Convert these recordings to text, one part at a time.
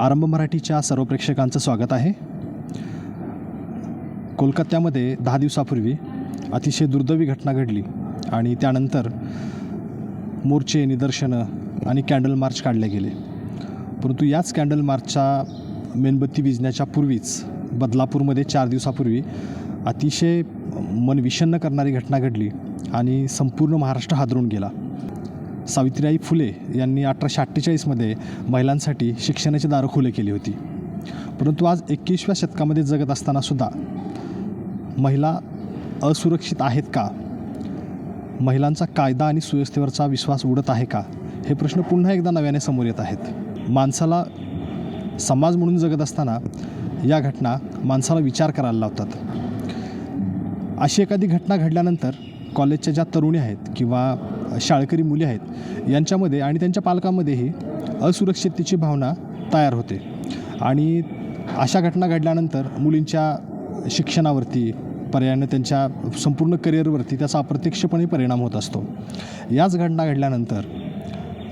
आरंभ मराठीच्या सर्व प्रेक्षकांचं स्वागत आहे. कोलकात्यामध्ये दहा दिवसापूर्वी अतिशय दुर्दैवी घटना घडली आणि त्यानंतर मोर्चे निदर्शनं आणि कॅन्डल मार्च काढले गेले. परंतु याच कॅन्डल मार्चच्या मेणबत्ती विजण्याच्या पूर्वीच बदलापूरमध्ये चार दिवसापूर्वी अतिशय मन विषन्न करणारी घटना घडली आणि संपूर्ण महाराष्ट्र हादरून गेला. सावित्रीबाई फुले यांनी अठराशे अठ्ठेचाळीसमध्ये महिलांसाठी शिक्षणाची दारं खुले केली होती. परंतु आज एकवीसव्या शतकामध्ये जगत असतानासुद्धा महिला असुरक्षित आहेत का? महिलांचा कायदा आणि सुव्यवस्थेवरचा विश्वास उडत आहे का? हे प्रश्न पुन्हा एकदा नव्याने समोर येत आहेत. माणसाला समाज म्हणून जगत असताना या घटना माणसाला विचार करायला लावतात. अशी एखादी घटना घडल्यानंतर कॉलेजच्या ज्या तरुणी आहेत किंवा शाळकरी मुली आहेत. यांच्यामध्ये आणि त्यांच्या पालकांमध्येही असुरक्षिततेची भावना तयार होते. आणि अशा घटना घडल्यानंतर मुलींच्या शिक्षणावरती पर्यायानं त्यांच्या संपूर्ण करिअरवरती त्याचा अप्रत्यक्षपणे परिणाम होत असतो. याच घटना घडल्यानंतर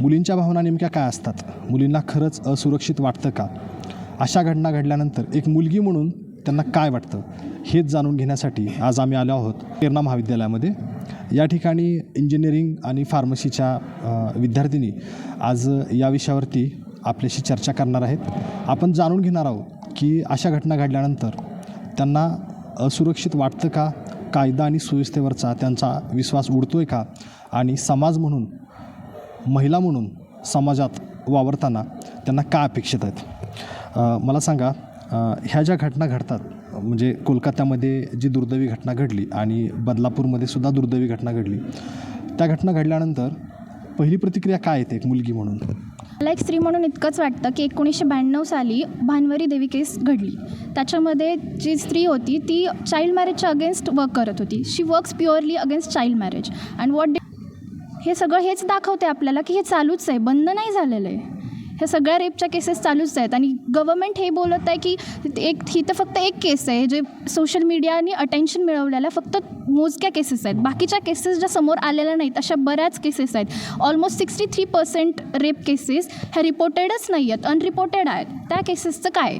मुलींच्या भावना नेमक्या काय असतात? मुलींना खरंच असुरक्षित वाटतं का? अशा घटना घडल्यानंतर एक मुलगी म्हणून त्यांना काय वाटतं? हेच जाणून घेण्यासाठी आज आम्ही आलो आहोत. प्रेरणा महाविद्यालयामध्ये या ठिकाणी इंजिनिअरिंग आणि फार्मसीच्या विद्यार्थिनी आज या विषयावरती आपल्याशी चर्चा करणार आहेत. आपण जाणून घेणार आहोत की अशा घटना घडल्यानंतर त्यांना असुरक्षित वाटतं का? कायदा आणि सुव्यवस्थेवरचा त्यांचा विश्वास उडतो आहे का? आणि समाज म्हणून महिला म्हणून समाजात वावरताना त्यांना काय अपेक्षित आहेत? मला सांगा ह्या ज्या घटना घडतात म्हणजे कोलकात्यामध्ये जी दुर्दैवी घटना घडली आणि बदलापूरमध्ये सुद्धा दुर्दैवी घटना घडली त्या घटना घडल्यानंतर पहिली प्रतिक्रिया काय येते एक मुलगी म्हणून? मला एक स्त्री म्हणून इतकंच वाटतं की एकोणीसशे ब्याण्णव साली भानवरी देवी केस घडली. त्याच्यामध्ये जी स्त्री होती ती चाइल्ड मॅरेजच्या अगेन्स्ट वर्क करत होती. She works purely against child marriage and what हे सगळं हेच दाखवते आपल्याला की हे चालूच आहे बंद नाही झालेलं आहे. ह्या सगळ्या रेपच्या केसेस चालूच आहेत. आणि गव्हर्मेंट हे बोलत आहे की एक ही तर फक्त एक केस आहे जे सोशल मीडियाने अटेन्शन मिळवलेल्या फक्त मोजक्या केसेस आहेत. बाकीच्या केसेस ज्या समोर आलेल्या नाहीत अशा बऱ्याच केसेस आहेत. Almost sixty three percent rape cases ह्या रिपोर्टेडच नाही आहेत. अनरिपोर्टेड आहेत त्या केसेसचं काय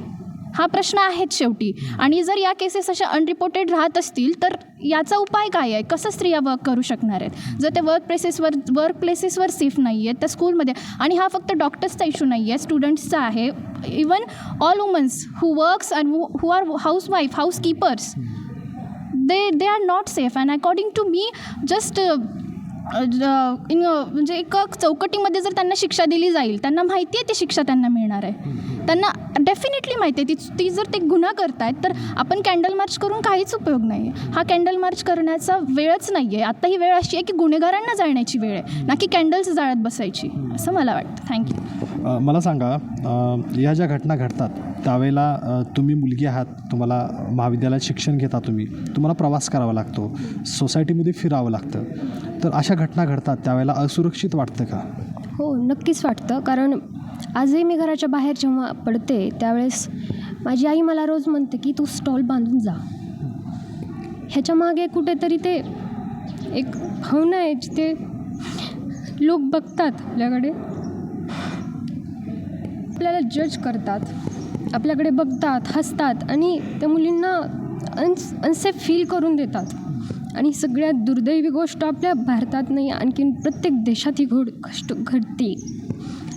हा प्रश्न आहेच शेवटी. आणि जर या केसेस अशा अनरिपोर्टेड राहत असतील तर याचा उपाय काय आहे? कसं स्त्रिया वर्क करू शकणार आहेत? जर ते वर्क प्लेसेसवर वर्क प्लेसेसवर सेफ नाही आहेत तर स्कूलमध्ये आणि हा फक्त डॉक्टर्सचा इश्यू नाही आहे स्टुडंट्सचा आहे even all womens who works and who are house wife house keepers they they are not safe and according to me just in म्हणजे एक चौकटीमध्ये जर त्यांना शिक्षा दिली जाईल त्यांना माहिती आहे ती शिक्षा त्यांना मिळणार आहे. त्यांना डेफिनेटली माहिती आहे. ती ती जर ते गुन्हा करतायत तर आपण कॅन्डल मार्च करून काहीच उपयोग नाही आहे हा कॅन्डल मार्च करण्याचा वेळच नाही आहे आत्ता ही वेळ अशी आहे की गुन्हेगारांना जाळण्याची वेळ आहे ना की कॅन्डल्स जाळत बसायची. असं मला वाटतं. थँक्यू मला सांगा या ज्या घटना घडतात त्यावेळेला तुम्ही मुलगी आहात तुम्हाला महाविद्यालयात शिक्षण घेता तुम्ही तुम्हाला प्रवास करावा लागतो सोसायटीमध्ये फिरावं लागतं. तर अशा घटना घडतात त्यावेळेला असुरक्षित वाटतं का? हो नक्कीच वाटतं. कारण आजही मी घराच्या बाहेर जेव्हा पडते त्यावेळेस माझी आई मला रोज म्हणते की तू स्टॉल बांधून जा. ह्याच्या मागे कुठेतरी ते एक भावना आहे जिथे लोक बघतात आपल्याकडे. आपल्याला जज करतात. आपल्याकडे बघतात हसतात आणि त्या मुलींना अन अनसेफ फील करून देतात. आणि सगळ्यात दुर्दैवी गोष्ट आपल्या भारतात नाही आणखीन प्रत्येक देशात ही घोड कष्ट घडते.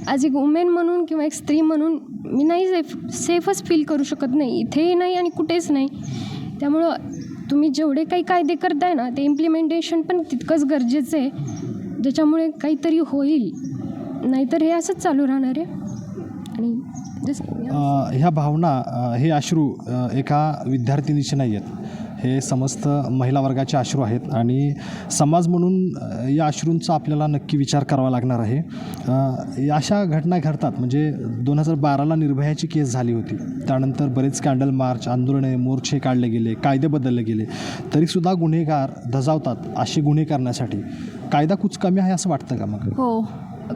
ॲज एक वुमेन म्हणून किंवा एक स्त्री म्हणून मी नाही सेफ सेफच फील करू शकत नाही. इथेही नाही आणि कुठेच नाही. त्यामुळं तुम्ही जेवढे काही कायदे करताय ना ते इम्प्लिमेंटेशन पण तितकंच गरजेचं आहे. ज्याच्यामुळे काहीतरी होईल. नाहीतर हे असंच चालू राहणार आहे. आणि ह्या भावना हे अश्रू एका विद्यार्थिनीचे नाही आहेत. हे समस्त महिला वर्गाचे अश्रू आहेत आणि समाज म्हणून या अश्रूंचा आपल्याला नक्की विचार करावा लागणार आहे. या अशा घटना घडतात. म्हणजे दोन हजार बाराला निर्भयाची केस झाली होती. त्यानंतर बरेच कॅन्डल मार्च आंदोलने मोर्चे काढले गेले कायदे बदलले गेले. तरीसुद्धा गुन्हेगार धजावतात असे गुन्हे करण्यासाठी. कायदा कुच कमी आहे असं वाटतं का मग? हो.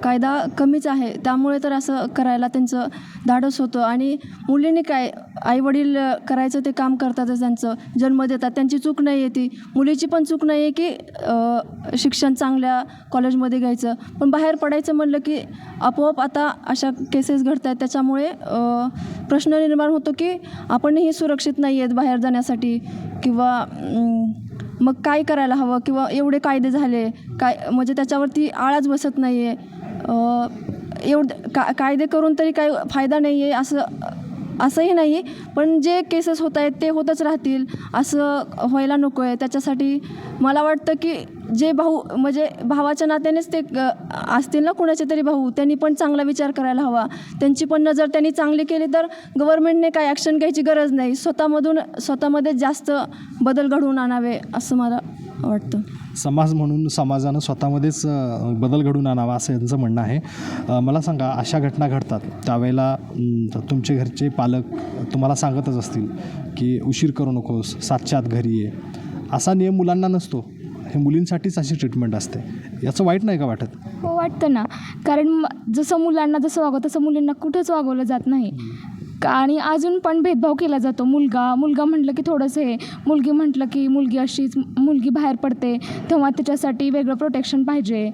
कायदा कमीच आहे. त्यामुळे तर असं करायला त्यांचं धाडस होतं. आणि मुलींनी काय आईवडील करायचं ते काम करतातच त्यांचं. जन्म देतात. त्यांची चूक नाही आहे ती. मुलीची पण चूक नाही आहे की शिक्षण चांगल्या कॉलेजमध्ये घ्यायचं. पण बाहेर पडायचं म्हणलं की आपोआप आता अशा केसेस घडत आहेत. त्याच्यामुळे प्रश्न निर्माण होतो की आपणही सुरक्षित नाही आहेत बाहेर जाण्यासाठी. किंवा मग काय करायला हवं? किंवा एवढे कायदे झाले. काय म्हणजे त्याच्यावरती आळाच बसत नाही आहे एवढं का कायदे करून तरी काही फायदा नाही आहे असं असंही नाही पण जे केसेस होत आहेत ते होतच राहतील असं व्हायला नको आहे त्याच्यासाठी मला वाटतं की जे भाऊ म्हणजे भावाच्या नात्यानेच ते असतील ना कुणाचे तरी भाऊ त्यांनी पण चांगला विचार करायला हवा. त्यांची पण नजर त्यांनी चांगली केली तर गव्हर्नमेंटने काय ॲक्शन घ्यायची गरज नाही. स्वतःमधून स्वतःमध्ये जास्त बदल घडवून आणावे असं मला वाटतं. समाज म्हणून समाजानं स्वतःमध्येच बदल घडून आणावा असं यांचं म्हणणं आहे. मला सांगा अशा घटना घडतात. त्यावेळेला तुमचे घरचे पालक तुम्हाला सांगतच असतील की उशीर करू नकोस सातच्या आत घरी ये. असा नियम मुलांना नसतो. हे मुलींसाठीच अशी ट्रीटमेंट असते. याचं वाईट नाही का वाटत? हो वाटतं ना. कारण जसं मुलांना जसं वागवं तसं मुलींना कुठंच वागवलं जात नाही. आणि अजून पण भेदभाव केला जातो. मुलगा मुलगा म्हटलं की थोडंसं हे मुलगी म्हटलं की मुलगी अशीच मुलगी बाहेर पडते तेव्हा त्याच्यासाठी वेगळं प्रोटेक्शन पाहिजे.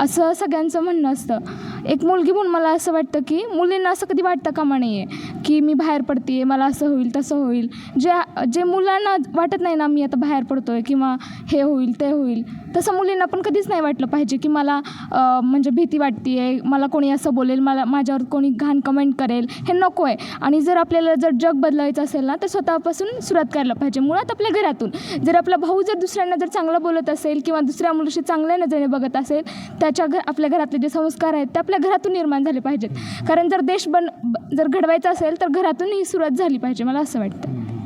असं सगळ्यांचं म्हणणं असतं. एक मुलगी म्हणून मला असं वाटतं की मुलींना असं कधी वाटतं कामा नाही आहे की मी बाहेर पडते मला असं होईल तसं होईल. जे जे मुलांना वाटत नाही ना मी आता बाहेर पडतो आहे किंवा हे होईल ते होईल तसं मुलींना पण कधीच नाही वाटलं पाहिजे की मला म्हणजे भीती वाटते आहे मला कोणी असं बोलेल मला माझ्यावर कोणी घाण कमेंट करेल हे नको आहे आणि जर आपल्याला जर जग बदलायचं असेल ना तर स्वतःपासून सुरुवात करायला पाहिजे. मुळात आपल्या घरातून. जर आपला भाऊ जर दुसऱ्यांना जर चांगलं बोलत असेल किंवा दुसऱ्या मुलीशी चांगल्या नजरेने बघत असेल त्याच्या घर आपल्या घरातले जे संस्कार आहेत ते आपल्या घरातून निर्माण झाले पाहिजेत. कारण जर देश बन ब- जर घडवायचा असेल तर घरातून ही सुरुवात झाली पाहिजे मला असं वाटतं.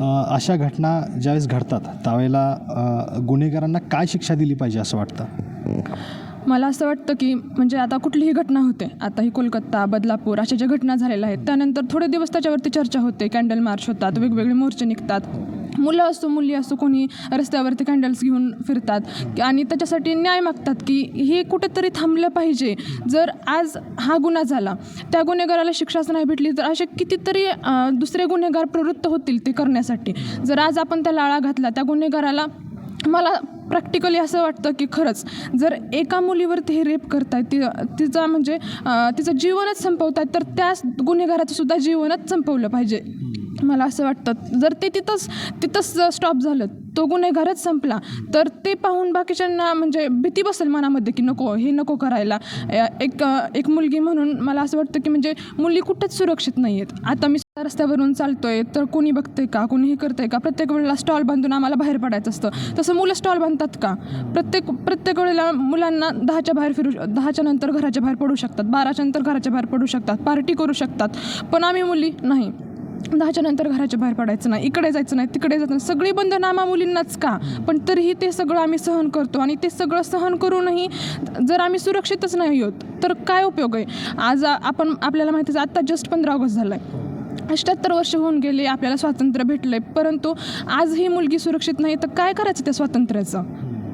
अशा घटना ज्यावेळेस घडतात त्यावेळेला गुन्हेगारांना काय शिक्षा दिली पाहिजे असं वाटतं? मला असं वाटतं की म्हणजे आता कुठलीही घटना होते आता ही कोलकाता बदलापूर अशा ज्या घटना झालेल्या आहेत त्यानंतर थोडे दिवस त्याच्यावरती चर्चा होते कॅन्डल मार्च होतात वेगवेगळे मोर्चे निघतात. मुलं असो मुली असो कोणी रस्त्यावरती कॅन्डल्स घेऊन फिरतात. आणि त्याच्यासाठी न्याय मागतात की हे कुठेतरी थांबलं पाहिजे. जर आज हा गुन्हा झाला त्या गुन्हेगाराला शिक्षाच नाही भेटली तर असे कितीतरी दुसरे गुन्हेगार प्रवृत्त होतील ते करण्यासाठी. जर आज आपण त्याला आळा घातला त्या गुन्हेगाराला मला प्रॅक्टिकली असं वाटतं की खरंच जर एका मुलीवरती हे रेप करतायत ती तिचा म्हणजे तिचं जीवनच संपवतायत तर त्या गुन्हेगाराचं सुद्धा जीवनच संपवलं पाहिजे. मला असं वाटतं? जर ते तिथंच तिथंच स्टॉप झालं तो गुन्हेगारच संपला तर ते पाहून बाकीच्यांना म्हणजे भीती बसेल मनामध्ये की नको हे नको करायला. एक एक मुलगी म्हणून मला असं वाटतं की म्हणजे मुली कुठंच सुरक्षित नाही आहेत आता मी रस्त्यावरून चालतोय तर कोणी बघतंय का? कोणी हे करतंय का? प्रत्येक वेळेला स्टॉल बांधून आम्हाला बाहेर पडायचं असतं. तसं मुलं स्टॉल बांधतात का? प्रत्येक प्रत्येक वेळेला मुलांना दहाच्या बाहेर फिरू दहाच्या नंतर घराच्या बाहेर पडू शकतात. बाराच्या नंतर घराच्या बाहेर पडू शकतात. पार्टी करू शकतात. पण आम्ही मुली नाही. दहाच्या नंतर घराच्या बाहेर पडायचं नाही. इकडे जायचं नाही तिकडे जायचं नाही. सगळी बंधनं आम्हा मुलींनाच का? पण तरीही ते सगळं आम्ही सहन करतो आणि ते सगळं सहन करूनही जर आम्ही सुरक्षितच नाही होत तर काय उपयोग आहे? आज आपण आपल्याला माहितीच आत्ता जस्ट पंधरा ऑगस्ट झाला आहे अष्ट्याहत्तर वर्ष होऊन गेले आपल्याला स्वातंत्र्य भेटलं आहे परंतु आज ही मुलगी सुरक्षित नाही तर काय करायचं त्या स्वातंत्र्याचं?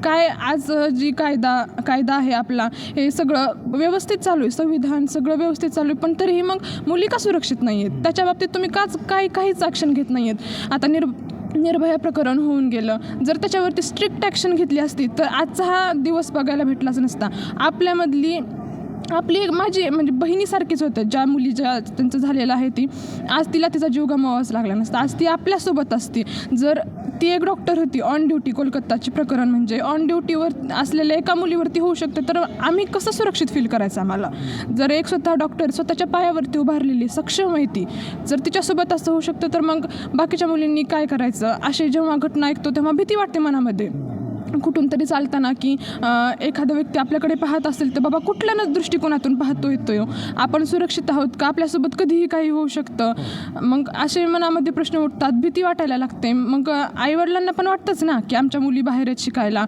काय आज जी कायदा कायदा आहे आपला हे सगळं व्यवस्थित चालू आहे संविधान सगळं व्यवस्थित चालू आहे पण तरीही मग मुली का सुरक्षित नाही आहेत? त्याच्या बाबतीत तुम्ही काच काही काहीच ॲक्शन घेत नाही आहेत. आता निर् निर्भया प्रकरण होऊन गेलं. जर त्याच्यावरती स्ट्रिक्ट ॲक्शन घेतली असती तर आजचा हा दिवस बघायला भेटलाच नसता. आपल्यामधली आपली एक माझी म्हणजे बहिणीसारखीच होतं. ज्या मुली ज्या त्यांचं झालेलं आहे ती आज तिला तिचा जीव गमावाच लागला नसता. आज ती आपल्यासोबत असते. जर ती एक डॉक्टर होती ऑन ड्युटी कोलकाताची प्रकरण म्हणजे ऑन ड्युटीवर असलेल्या एका मुलीवरती होऊ शकतं तर आम्ही कसं सुरक्षित फील करायचं आम्हाला? जर एक स्वतः डॉक्टर स्वतःच्या पायावरती उभारलेली सक्षम आहे ती जर तिच्यासोबत असं होऊ शकतं तर मग बाकीच्या मुलींनी काय करायचं? अशी जेव्हा घटना ऐकतो तेव्हा भीती वाटते मनामध्ये. कुठून तरी चालताना की एखादा व्यक्ती आपल्याकडे पाहत असेल तर बाबा कुठल्या ना दृष्टिकोनातून पाहतो येतोय हो. आपण सुरक्षित आहोत का? आपल्यासोबत कधीही काही होऊ शकतं. मग असे मनामध्ये प्रश्न उठतात भीती वाटायला लागते. मग आईवडिलांना पण वाटतंच ना की आमच्या मुली बाहेर आहेत शिकायला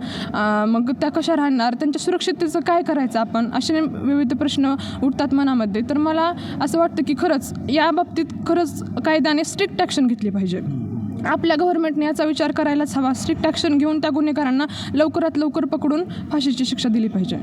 मग त्या कशा राहणार? त्यांच्या सुरक्षिततेचं काय करायचं आपण? असे विविध प्रश्न उठतात मनामध्ये. तर मला असं वाटतं की खरंच या बाबतीत खरंच कायद्याने स्ट्रिक्ट ॲक्शन घेतली पाहिजे. आपल्या गव्हर्नमेंटने याचा विचार करायलाच हवा. स्ट्रिक्ट ॲक्शन घेऊन त्या गुन्हेगारांना लवकरात लवकर पकडून फाशीची शिक्षा दिली पाहिजे.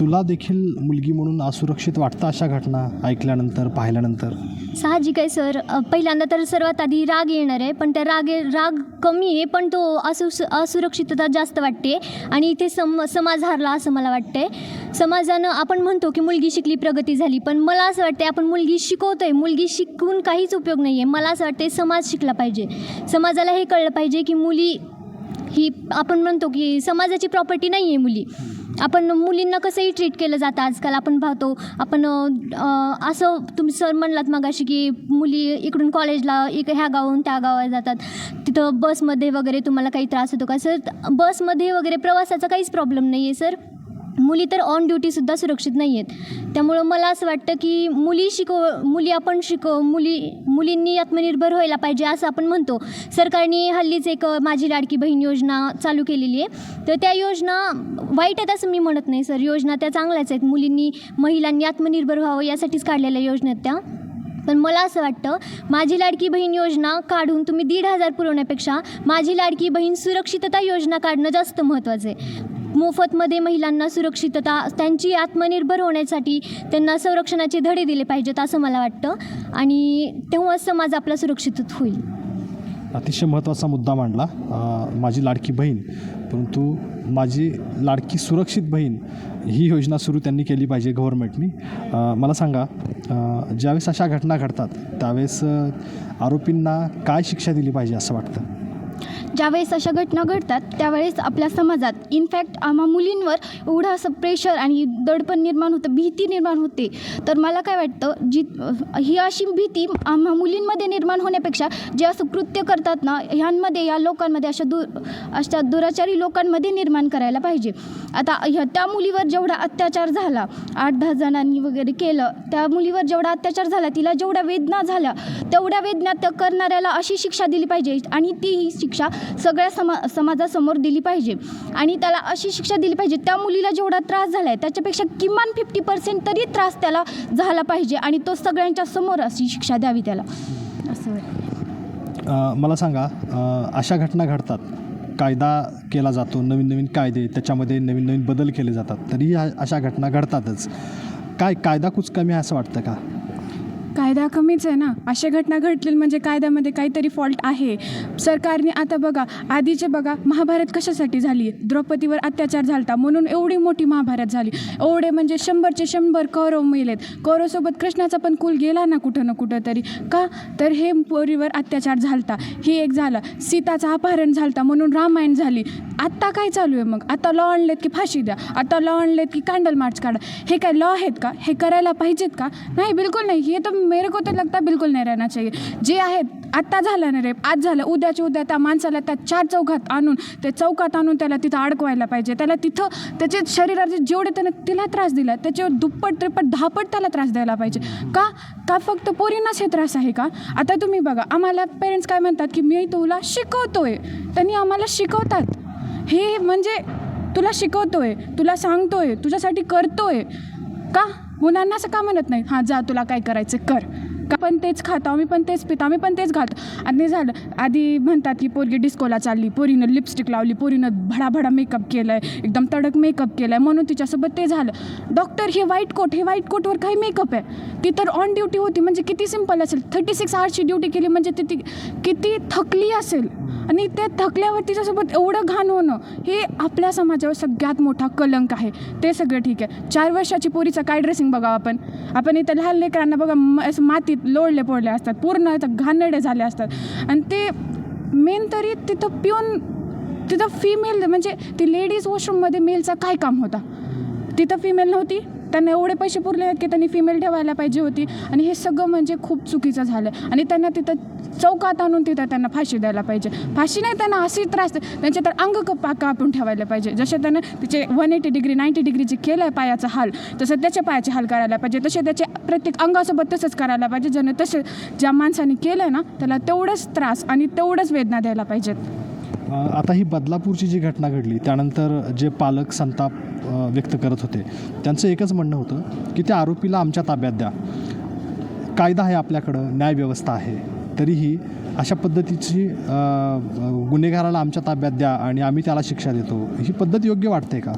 तुला देखील मुलगी म्हणून असुरक्षित वाटतं अशा घटना ऐकल्यानंतर पाहिल्यानंतर? साहजिक आहे सर. पहिल्यांदा तर सर्वात आधी राग येणार आहे पण त्या राग राग कमी आहे पण तो असु असुरक्षितता जास्त वाटते आणि इथे सम समाज हारला असं मला वाटते समाजानं आपण म्हणतो की मुलगी शिकली प्रगती झाली पण मला असं वाटते आपण मुलगी शिकवतो आहे मुलगी शिकून काहीच उपयोग नाही आहे मला असं वाटते समाज शिकला पाहिजे. समाजाला हे कळलं पाहिजे की मुली ही आपण म्हणतो की समाजाची प्रॉपर्टी नाही आहे मुली. आपण मुलींना कसंही ट्रीट केलं जातं. आजकाल आपण पाहतो आपण असं तुम्ही सर म्हणलात मगाशी की मुली इकडून कॉलेजला इक ह्या गावाहून त्या गावाला जातात. तिथं बसमध्ये वगैरे तुम्हाला काही त्रास होतो का? सर बसमध्ये वगैरे प्रवासाचा काहीच प्रॉब्लेम नाही आहे सर मुली तर ऑन ड्युटीसुद्धा सुरक्षित नाही आहेत त्यामुळं मला असं वाटतं की मुली शिकव मुली आपण शिकव मुली मुलींनी आत्मनिर्भर व्हायला पाहिजे असं आपण म्हणतो. सरकारने हल्लीच एक माझी लाडकी बहीण योजना चालू केलेली आहे. तर त्या योजना वाईट आहेत असं मी म्हणत नाही सर. योजना त्या चांगल्याच आहेत. मुलींनी महिलांनी आत्मनिर्भर व्हावं यासाठीच काढलेल्या योजना आहेत त्या. पण मला असं वाटतं माझी लाडकी बहीण योजना काढून तुम्ही दीड हजार पुरवण्यापेक्षा माझी लाडकी बहीण सुरक्षितता योजना काढणं जास्त महत्त्वाचं आहे. मोफतमध्ये महिलांना सुरक्षितता त्यांची आत्मनिर्भर होण्यासाठी त्यांना संरक्षणाचे धडे दिले पाहिजेत असं मला वाटतं. आणि तेव्हाच समाज आपला सुरक्षित होईल. अतिशय महत्त्वाचा मुद्दा मांडला. माझी लाडकी बहीण परंतु माझी लाडकी सुरक्षित बहीण ही योजना सुरू त्यांनी केली पाहिजे गव्हर्नमेंटनी मला सांगा ज्यावेळेस अशा घटना घडतात त्यावेळेस आरोपींना काय शिक्षा दिली पाहिजे असं वाटतं? ज्यावेळेस अशा घटना घडतात त्यावेळेस आपल्या समाजात इनफॅक्ट आम्हा मुलींवर एवढं असं प्रेशर आणि दडपण निर्माण होतं भीती निर्माण होते. तर मला काय वाटतं जी ही अशी भीती आम्हा मुलींमध्ये निर्माण होण्यापेक्षा जे असं कृत्य करतात ना ह्यांमध्ये या लोकांमध्ये अशा दु अशा दुराचारी लोकांमध्ये निर्माण करायला पाहिजे. आता ह्या त्या मुलीवर जेवढा अत्याचार झाला आठ दहा जणांनी वगैरे केलं त्या मुलीवर जेवढा अत्याचार झाला तिला जेवढ्या वेदना झाल्या तेवढ्या वेदना त्या करणाऱ्याला अशी शिक्षा दिली पाहिजे आणि ती ही शिक्षा सगळ्या समा समाजासमोर दिली पाहिजे. आणि त्याला अशी शिक्षा दिली पाहिजे त्या मुलीला जेवढा त्रास झाला आहे त्याच्यापेक्षा किमान फिफ्टी पर्सेंट तरी त्रास त्याला झाला पाहिजे आणि तो सगळ्यांच्या समोर अशी शिक्षा द्यावी त्याला. असं मला सांगा अशा घटना घडतात. कायदा केला जातो नवीन नवीन कायदे त्याच्यामध्ये नवीन नवीन बदल केले जातात. तरी अशा घटना घडतातच. काय कायदा कुच कमी आहे असं वाटतं का? कायदा कमीच आहे ना. अशा घटना घडतील म्हणजे कायद्यामध्ये काहीतरी फॉल्ट आहे. सरकारने आता बघा आधीचे बघा महाभारत कशासाठी झाली? द्रौपदीवर अत्याचार झालता म्हणून एवढी मोठी महाभारत झाली. एवढे म्हणजे शंभरचे शंभर कौरव मेलेत. कौरवसोबत कृष्णाचा पण कुल गेला ना कुठं ना कुठं तरी. का? तर हे पोरीवर अत्याचार झालता. हे एक झालं. सीताचं अपहरण झालता म्हणून रामायण झाली. आत्ता काय चालू आहे मग? आता लॉ आणलेत की फाशी द्या. आता लॉ आणलेत की कॅन्डल मार्च काढा. हे काय लॉ आहेत का? हे करायला पाहिजेत का? नाही बिलकुल नाही. हे तर मेरे को तर लगता बिलकुल नाही रहना चाहिए। जे आहेत आत्ता झालं ना रेप आज झालं उद्याच्या उद्या त्या माणसाला त्या चार चौकात आणून त्या चौकात आणून त्याला तिथं अडकवायला पाहिजे. त्याला तिथं त्याचे शरीराचे जेवढे त्यानं तिला त्रास दिला त्याच्यावर दुप्पट त्रिपट दहापट त्याला त्रास द्यायला पाहिजे. का? का फक्त पोरींनाच हे त्रास आहे का? आता तुम्ही बघा आम्हाला पेरेंट्स काय म्हणतात की मी तुला शिकवतोय. त्यांनी आम्हाला शिकवतात. हे म्हणजे तुला शिकवतोय तुला सांगतोय तुझ्यासाठी करतोय. का? मुलांना असं का म्हणत नाही हां जा तुला काय करायचं कर. का पण तेच खातो आम्ही पण तेच पितो आम्ही पण तेच घालतो. आणि झालं आधी म्हणतात की पोरगी डिस्कोला चालली पोरीनं लिपस्टिक लावली पोरीनं भडाभडा मेकअप केलं आहे एकदम तडक मेकअप केलं आहे म्हणून तिच्यासोबत ते झालं. डॉक्टर हे व्हाईट कोट हे व्हाईट कोटवर काही मेकअप आहे. ती तर ऑन ड्युटी होती म्हणजे किती सिंपल असेल. थर्टी सिक्स आवर्सची ड्युटी केली म्हणजे ती ती किती थकली असेल. आणि त्या थकल्यावर तिच्यासोबत एवढं घाण होणं हे आपल्या समाजावर सगळ्यात मोठा कलंक आहे. ते सगळं ठीक आहे. चार वर्षाची पोरीचा काय ड्रेसिंग बघावं आपण? आपण इथं लहान लेकरांना बघा म- असं मातीत लोळले पोळले असतात पूर्ण तर घाणेरडे झाले असतात. आणि ते मेन तरी तिथं पिऊन तिथं फिमेल म्हणजे ती लेडीज वॉशरूममध्ये मेलचा काय काम होता? तिथं फिमेल नव्हती? त्यांना एवढे पैसे पुरले आहेत की त्यांनी फिमेल ठेवायला पाहिजे होती. आणि हे सगळं म्हणजे खूप चुकीचं झालं आणि त्यांना तिथं चौकात आणून तिथं त्यांना फाशी द्यायला पाहिजे. फाशी नाही त्यांना अशी त्रास त्यांचे तर अंग कप कापून ठेवायला पाहिजे. जसे त्यांना तिचे one eighty degree ninety degree जे केलं आहे पायाचा हाल तसं त्याच्या पायाचे हाल करायला पाहिजे. तसे त्याचे प्रत्येक अंगासोबत तसंच करायला पाहिजे. ज्यानं तसे ज्या माणसाने केलं आहे ना त्याला तेवढंच त्रास आणि तेवढंच वेदना द्यायला पाहिजेत. आता ही बदलापूरची जी घटना घडली त्यानंतर जे पालक संताप व्यक्त करत होते त्यांचं एकच म्हणणं होतं की त्या आरोपीला आमच्या ताब्यात द्या. कायदा आहे आपल्याकडं न्यायव्यवस्था आहे. तरीही अशा पद्धतीची गुन्हेगाराला आमच्या ताब्यात द्या आणि आम्ही त्याला शिक्षा देतो. ही पद्धत योग्य वाटते का?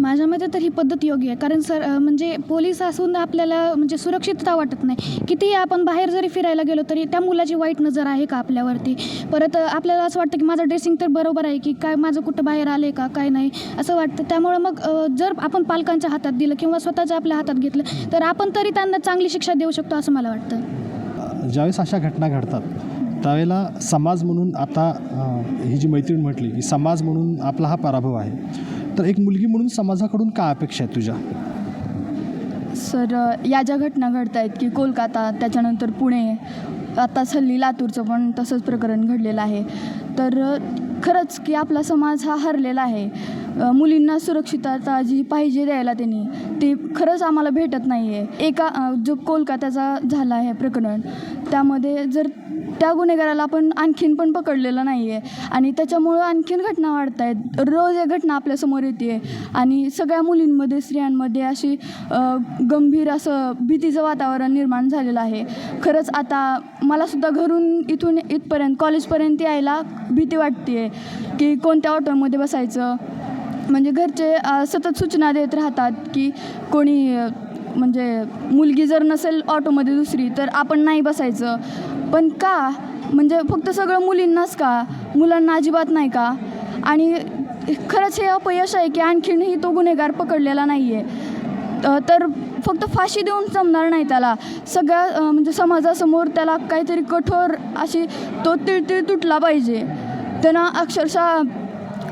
माझ्या मते तर ही पद्धत योग्य आहे. कारण सर म्हणजे पोलीस असून आपल्याला म्हणजे सुरक्षितता वाटत नाही. कितीही आपण बाहेर जरी फिरायला गेलो तरी त्या मुलाची वाईट नजर आहे का आपल्यावरती? परत आपल्याला असं वाटतं की माझं ड्रेसिंग तर बरोबर आहे की काय माझं कुठं बाहेर आलं आहे का काय नाही असं वाटतं. त्यामुळं मग जर आपण पालकांच्या हातात दिलं किंवा स्वतःच्या आपल्या हातात घेतलं तर आपण तरी त्यांना चांगली शिक्षा देऊ शकतो असं मला वाटतं. ज्यावेळेस अशा घटना घडतात त्यावेळेला समाज म्हणून आता ही जी मैत्रीण म्हटली ही समाज म्हणून आपला हा पराभव आहे. तर एक मुलगी म्हणून समाजाकडून काय अपेक्षा आहे तुझ्या? सर या ज्या घटना घडत आहेत की कोलकाता त्याच्यानंतर पुणे आत्ताच हल्ली लातूरचं पण तसंच प्रकरण घडलेलं आहे. तर खरंच की आपला समाज हा हरलेला आहे. मुलींना सुरक्षितता जी पाहिजे द्यायला त्यांनी ती खरंच आम्हाला भेटत नाही आहे एका जो कोलकात्याचा झाला आहे प्रकरण त्यामध्ये जर त्या गुन्हेगाराला आपण आणखीन पण पकडलेलं नाही आहे आणि त्याच्यामुळं आणखीन घटना वाढत आहेत रोज एक घटना आपल्यासमोर येते आहे आणि सगळ्या मुलींमध्ये स्त्रियांमध्ये अशी गंभीर असं भीतीचं वातावरण निर्माण झालेलं आहे. खरंच आता मलासुद्धा घरून इथून इथपर्यंत कॉलेजपर्यंत यायला भीती वाटते की कोणत्या ऑटोमध्ये बसायचं? म्हणजे घरचे सतत सूचना देत राहतात की कोणी म्हणजे मुलगी जर नसेल ऑटोमध्ये दुसरी तर आपण नाही बसायचं. पण का? म्हणजे फक्त सगळं मुलींनाच का? मुलांना अजिबात नाही का? आणि खरंच हे अपयश आहे की आणखीनही तो गुन्हेगार पकडलेला नाही आहे तर फक्त फाशी देऊन जमणार नाही त्याला. सगळ्या म्हणजे समाजासमोर त्याला काहीतरी कठोर अशी तो तिळतिळ तुटला पाहिजे. त्यांना अक्षरशः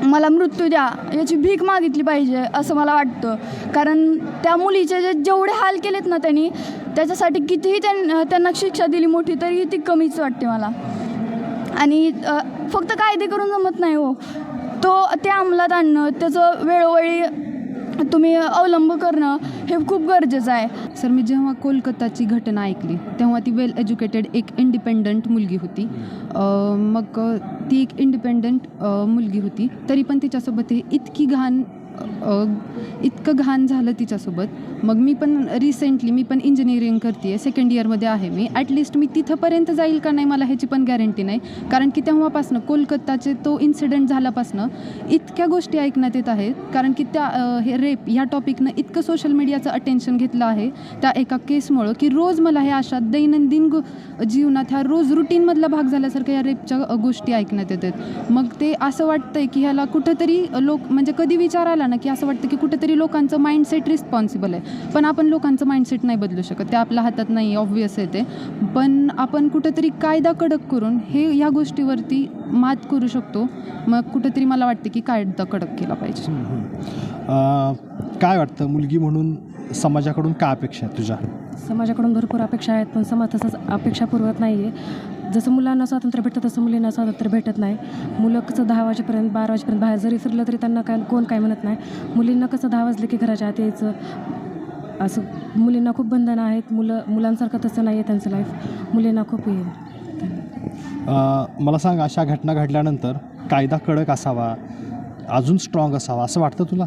मला मृत्यू द्या याची भीक मागितली पाहिजे असं मला वाटतं. कारण त्या मुलीचे जे जेवढे हाल केलेत ना त्यांनी त्याच्यासाठी कितीही त्यां त्यांना शिक्षा दिली मोठी तरी ती कमीच वाटते मला. आणि फक्त कायदे करून जमत नाही हो. तो ते अंमलात आणणं त्याचं वेळोवेळी तुम्ही अवलंब करणं हे खूप गरजेचं आहे. सर मी जेव्हा कोलकाताची घटना ऐकली तेव्हा ती वेल एज्युकेटेड एक इंडिपेंडंट मुलगी होती. मग ती एक इंडिपेंडंट मुलगी होती. तरी पण तिच्यासोबत हे इतकी घाण इतकं घाण झालं तिच्यासोबत. मग मी पण रिसेंटली मी पण इंजिनिअरिंग करते आहे सेकंड इयरमध्ये आहे मी. ॲटलिस्ट मी तिथंपर्यंत जाईल का नाही मला ह्याची पण गॅरंटी नाही. कारण की तेव्हापासनं कोलकाताचे तो इन्सिडेंट झाल्यापासनं इतक्या गोष्टी ऐकण्यात येत आहेत. कारण की त्या हे रेप ह्या टॉपिकनं इतकं सोशल मीडियाचं अटेन्शन घेतलं आहे त्या एका केसमुळं की रोज मला ह्या अशा दैनंदिन गो जीवनात ह्या रोज रुटीनमधला भाग झाल्यासारख्या या रेपच्या गोष्टी ऐकण्यात येतात मग ते असं वाटतंय की ह्याला कुठंतरी लोक म्हणजे कधी विचार आला ना की असं वाटतं की कुठेतरी लोकांचं माइंडसेट रिस्पॉन्सिबल आहे. पण आपण लोकांचं माइंडसेट नाही बदलू शकत. ते आपल्या हातात नाही ऑब्वियस आहे ते. पण आपण कुठंतरी कायदा कडक करून हे या गोष्टीवरती मात करू शकतो. मग कुठंतरी मला वाटतं की कायदा कडक केला पाहिजे. अ, काय वाटतं? मुलगी म्हणून समाजाकडून काय अपेक्षा आहे तुझ्या? समाजाकडून भरपूर अपेक्षा आहेत पण समाज तसंच अपेक्षा पुरवत नाही आहे जसं मुलांना स्वातंत्र्य भेटतं तसं मुलींना स्वातंत्र्य भेटत नाही. मुलं कसं दहा वाजेपर्यंत बारा वाजेपर्यंत बाहेर जरी फिरलं तरी त्यांना काय कोण काय म्हणत नाही. मुलींना कसं दहा वाजले की घराच्या आत यायचं? असं मुलींना खूप बंधनं आहेत. मुलं मुलांसारखं तसं नाही आहे त्यांचं लाईफ मुलींना खूप हे. मला सांग अशा घटना घडल्यानंतर कायदा कडक असावा अजून स्ट्रॉंग असावा असं वाटतं तुला?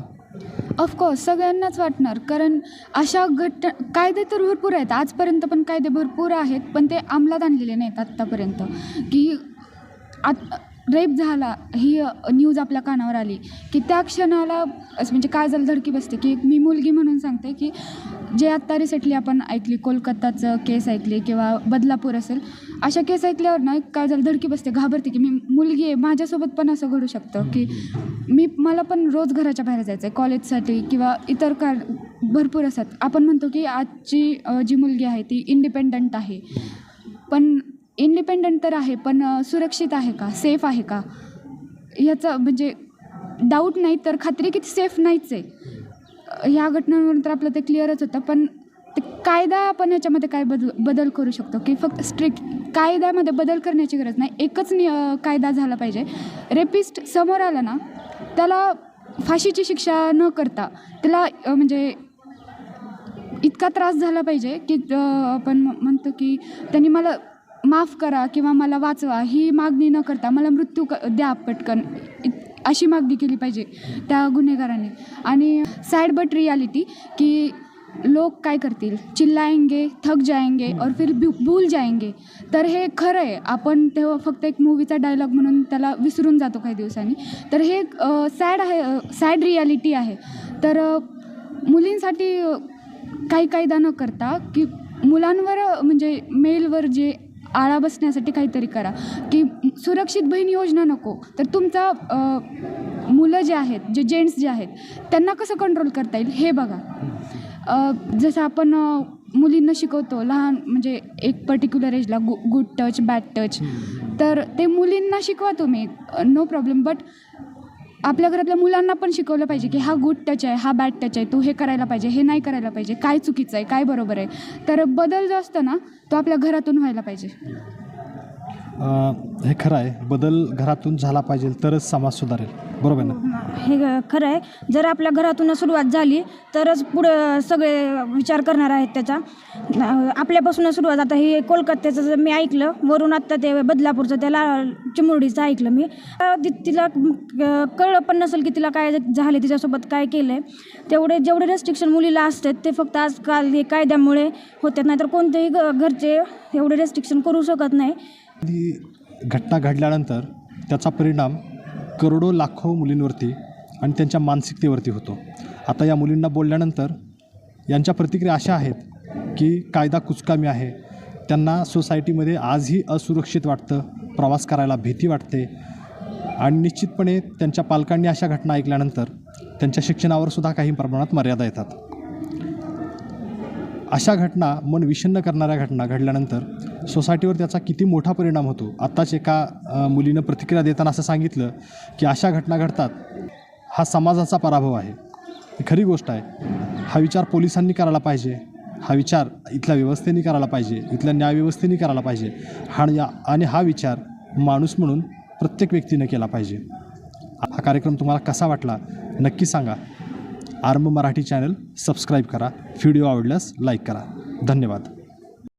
ऑफकोर्स सगळ्यांनाच वाटणार. कारण अशा घट कायदे तर भरपूर आहेत. आजपर्यंत पण कायदे भरपूर आहेत पण ते अंमलात आणलेले नाहीत आत्तापर्यंत. की आत रेप झाला ही न्यूज आपल्या कानावर आली की त्या क्षणाला असं म्हणजे काय झालं धडकी बसते की मी मुलगी म्हणून सांगते की जे आत्ता रिसेंटली आपण ऐकली कोलकाताचं केस ऐकली किंवा बदलापूर असेल अशा केस ऐकल्यावर ना काय झालं धडकी बसते घाबरते की मी मुलगी आहे माझ्यासोबत पण असं घडू शकतं की मी मला पण रोज घराच्या बाहेर जायचं आहे कॉलेजसाठी किंवा इतर का भरपूर असतात. आपण म्हणतो की आजची जी मुलगी आहे ती इंडिपेंडंट आहे. पण इंडिपेंडंट तर आहे पण सुरक्षित आहे का? सेफ आहे का? ह्याचं म्हणजे डाऊट नाही तर खात्री की सेफ नाहीच आहे. ह्या घटनांवरून तर आपलं ते क्लिअरच होतं पण ते कायदा आपण याच्यामध्ये काय बदल बदल करू शकतो? की फक्त स्ट्रिक्ट कायद्यामध्ये बदल करण्याची गरज नाही एकच नि कायदा झाला पाहिजे. रेपिस्ट समोर आला ना त्याला फाशीची शिक्षा न करता त्याला म्हणजे इतका त्रास झाला पाहिजे की आपण म्हणतो की त्यांनी मला माफ करा किंवा मला वाचवा ही मागणी न करता मला मृत्यू क द्या पटकन. अशी मागणी केली पाहिजे त्या गुन्हेगाराने. आणि सॅड बट रियालिटी की लोक काय करतील? चिल्लाएंगे थक जाएंगे और फिर भूल जाएंगे तर हे खरं आहे. आपण तेव्हा फक्त एक मूवीचा डायलॉग म्हणून त्याला विसरून जातो काही दिवसांनी. तर हे सॅड आहे सॅड रियालिटी आहे. तर मुलींसाठी काही कायदा न करता की मुलांवर म्हणजे मेलवर जे आळा बसण्यासाठी काहीतरी करा. की सुरक्षित बहीण योजना नको. तर तुमचा मुलं जे आहेत जे जेंट्स जे आहेत त्यांना कसं कंट्रोल करता येईल? हे बघा. जसं आपण मुलींना शिकवतो लहान म्हणजे एक पर्टिक्युलर एजला गु गुड टच बॅड टच तर ते मुलींना शिकवा तुम्ही. नो प्रॉब्लेम बट आपल्या घरातल्या मुलांना पण शिकवलं पाहिजे की हा गुड टच आहे हा बॅड टच आहे तू हे करायला पाहिजे हे नाही करायला पाहिजे काय चुकीचं आहे काय बरोबर आहे. तर बदल जो असतो ना तो आपल्या घरातून व्हायला पाहिजे. हे खरं आहे बदल घरातून झाला पाहिजे तरच समाज सुधारेल. बरोबर ना? हे खरं आहे. जर आपल्या घरातून सुरुवात झाली तरच पुढं सगळे विचार करणार आहेत त्याचा. अं, आपल्यापासून सुरुवात. आता हे कोलकात्याचं जर मी ऐकलं वरून आत्ता ते बदलापूरचं त्याला चिमुरडीचं ऐकलं मी. अं, ति- तिला अं, कळलं पण नसेल की तिला काय झाले तिच्यासोबत काय केलं आहे तेवढे जेवढे रेस्ट्रिक्शन मुलीला असतात ते फक्त आजकाल हे कायद्यामुळे होतात. नाही तर कोणतेही घ- घरचे एवढे रेस्ट्रिक्शन करू शकत नाही. ही घटना घडल्यानंतर त्याचा परिणाम करोडो लाखो मुलींवरती आणि त्यांच्या मानसिकतेवरती होतो. आता या मुलींना बोलल्यानंतर यांच्या प्रतिक्रिया अशा आहेत की कायदा कुचकामी आहे. त्यांना सोसायटीमध्ये आजही असुरक्षित वाटतं प्रवास करायला भीती वाटते आणि निश्चितपणे त्यांच्या पालकांनी अशा घटना ऐकल्यानंतर त्यांच्या शिक्षणावर सुद्धा काही प्रमाणात मर्यादा येतात. अशा घटना मन विषण्ण करणाऱ्या घटना घडल्यानंतर सोसायटीवर त्याचा किती मोठा परिणाम होतो? आत्ताच एका मुलीनं प्रतिक्रिया देताना असं सांगितलं की अशा घटना घडतात. हा समाजाचा पराभव आहे. ही खरी गोष्ट आहे. हा विचार पोलिसांनी करायला पाहिजे. हा विचार इथल्या व्यवस्थेने करायला पाहिजे. इथल्या न्यायव्यवस्थेने करायला पाहिजे. हा या आणि हा विचार माणूस म्हणून प्रत्येक व्यक्तीनं केला पाहिजे. हा कार्यक्रम तुम्हाला कसा वाटला नक्की सांगा. आरंभ मराठी चॅनल सबस्क्राईब करा. व्हिडिओ आवडल्यास लाईक करा. धन्यवाद.